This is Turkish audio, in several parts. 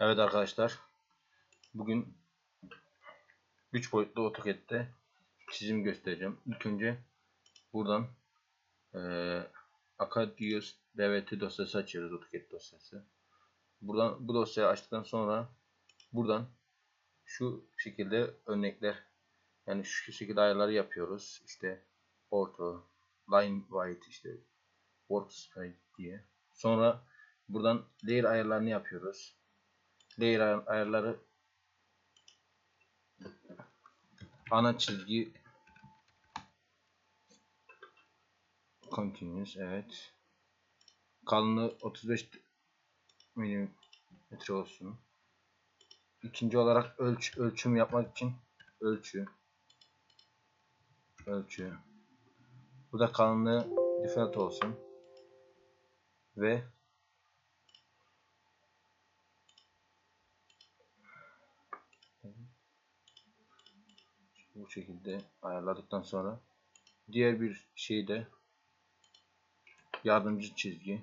Evet arkadaşlar. Bugün 3 boyutlu AutoCAD'de çizim göstereceğim. İlk önce buradan eee Acadius DVT dosyası açıyoruz AutoCAD dosyası. Buradan bu dosyayı açtıktan sonra buradan şu şekilde örnekler yani şu şekilde ayarları yapıyoruz. İşte orto, line white işte workspace diye. Sonra buradan layer ayarlarını yapıyoruz. Ayar- ayarları. Ana çizgi. Continuous evet. Kalınlığı 35 milimetre olsun. İkinci olarak ölç ölçüm yapmak için ölçü. Ölçü. Bu da kalınlığı default olsun. Ve bu şekilde ayarladıktan sonra diğer bir şey de yardımcı çizgi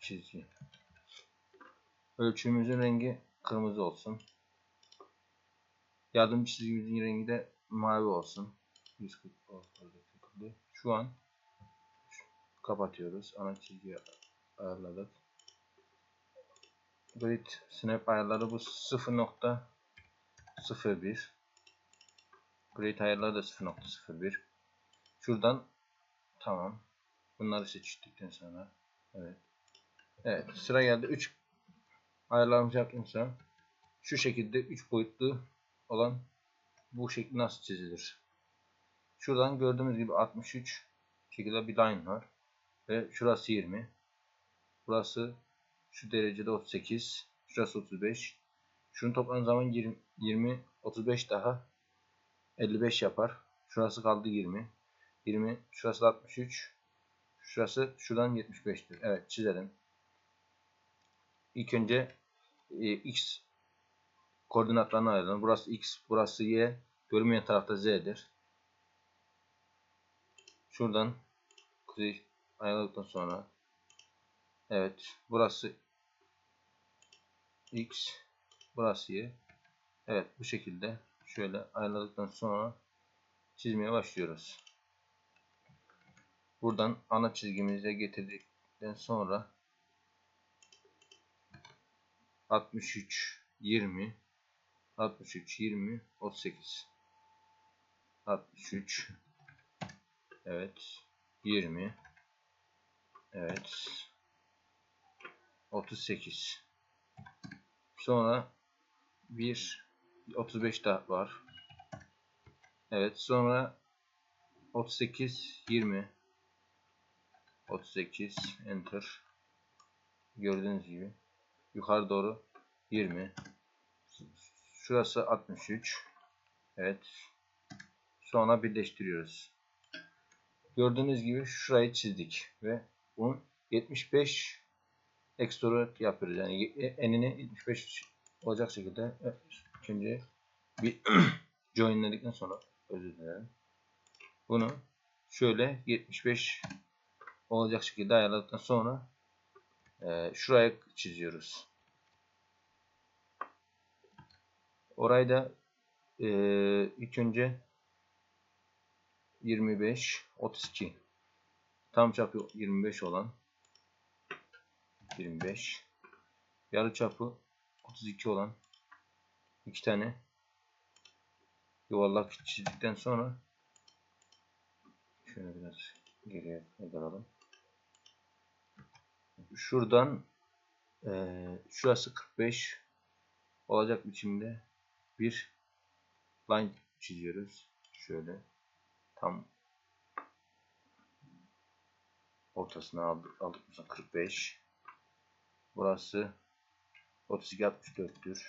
çizgi. Ölçümüzün rengi kırmızı olsun. Yardımcı çizgimizin rengi de mavi olsun. 140 olsun. şu an kapatıyoruz. Ana çizgiyi ayarladık. Grid snap ayarları bu 0.01 grid ayarları da 0.01 şuradan tamam. Bunları seçtikten sonra evet. Evet sıra geldi. 3 ayarlarımızı yaptım sonra. Şu şekilde 3 boyutlu olan bu şekli nasıl çizilir? Şuradan gördüğümüz gibi 63 şekilde bir line var. Ve şurası 20 burası şu derecede 38 şurası 35 şunun toplam zaman 20, 20 35 daha 55 yapar. Şurası kaldı 20 20 şurası da 63 şurası şuradan 75'tir evet çizelim. İlk önce e, x koordinatlarını ayıralım. Burası x burası y. Görünmeyen tarafta z'dir. Şuradan kuzey ayarladıktan sonra evet burası x burası y evet bu şekilde şöyle ayarladıktan sonra çizmeye başlıyoruz. Buradan ana çizgimize getirdikten sonra 63 20 63 20 38 63 evet 20 evet 38 sonra 1 35 daha var. Evet sonra 38 20 38 enter. Gördüğünüz gibi. Yukarı doğru 20 şurası 63 evet. Sonra birleştiriyoruz. Gördüğünüz gibi şurayı çizdik ve bunu 75 extrude yapıyoruz. Yani enini 75 olacak şekilde evet, şimdi bir joinledikten sonra özür dilerim. Bunu şöyle 75 olacak şekilde ayarladıktan sonra e, şuraya çiziyoruz. Orayı da e, ilk önce 25 32 tam çapı 25 olan 25 yarı çapı 32 olan iki tane yuvarlak çizdikten sonra şöyle biraz geriye alalım şuradan e, şurası 45 olacak biçimde bir line çiziyoruz. Şöyle tam ortasına aldık. Aldık mesela 45. Burası 32 64'tür.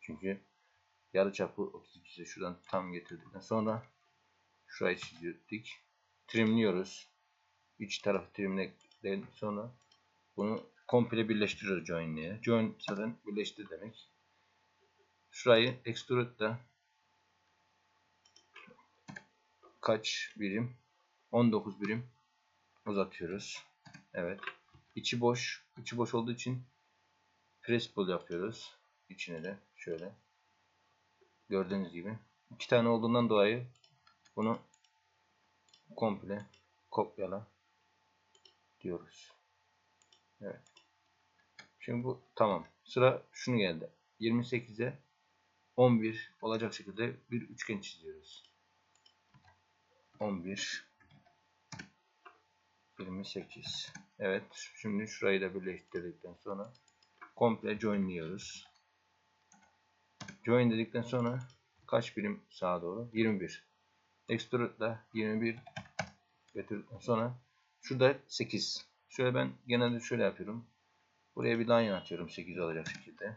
Çünkü yarı çapı 32 ise şuradan tam getirdikten sonra şurayı çizdik. Trimliyoruz. İç tarafı trimledikten sonra bunu komple birleştiriyoruz join'liğe. Join zaten birleştir demek. Şurayı extrude'da kaç birim? 19 birim uzatıyoruz. Evet. İçi boş. İçi boş olduğu için press yapıyoruz. İçine de şöyle. Gördüğünüz gibi. iki tane olduğundan dolayı bunu komple kopyala diyoruz. Evet. Şimdi bu tamam. Sıra şunu geldi. 28'e 11 olacak şekilde bir üçgen çiziyoruz. 11 28 Evet. Şimdi şurayı da birleştirdikten sonra komple joinliyoruz. Join dedikten sonra kaç birim sağa doğru? 21. Extrude da 21 götürdükten sonra şurada 8. Şöyle ben genelde şöyle yapıyorum. Buraya bir line atıyorum 8 olacak şekilde.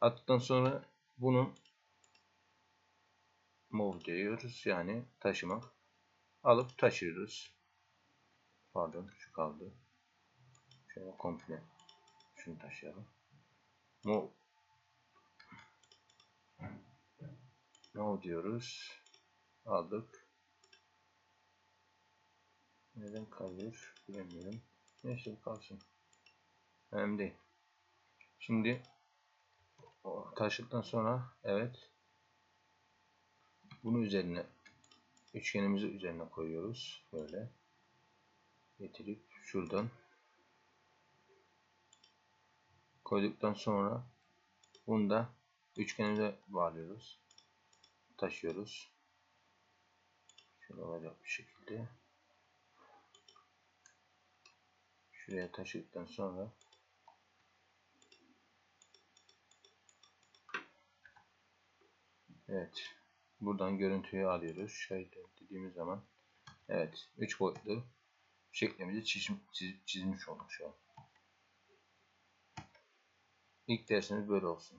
Attıktan sonra bunu move diyoruz. Yani taşımak. Alıp taşıyoruz. Pardon şu kaldı. Şöyle komple şunu taşıyalım. Move move diyoruz. Aldık. Neden kalıyor bilemiyorum. Neyse kalsın. Önemli değil. Şimdi taşıdıktan sonra evet bunu üzerine üçgenimizi üzerine koyuyoruz. Böyle getirip şuradan koyduktan sonra bunu da üçgenimize bağlıyoruz. Taşıyoruz. Şöyle olacak bir şekilde. Şuraya taşıdıktan sonra Evet. Buradan görüntüyü alıyoruz. Şöyle dediğimiz zaman evet 3 boyutlu şeklimizi çizim, çiz, çizmiş olduk. İlk dersimiz böyle olsun.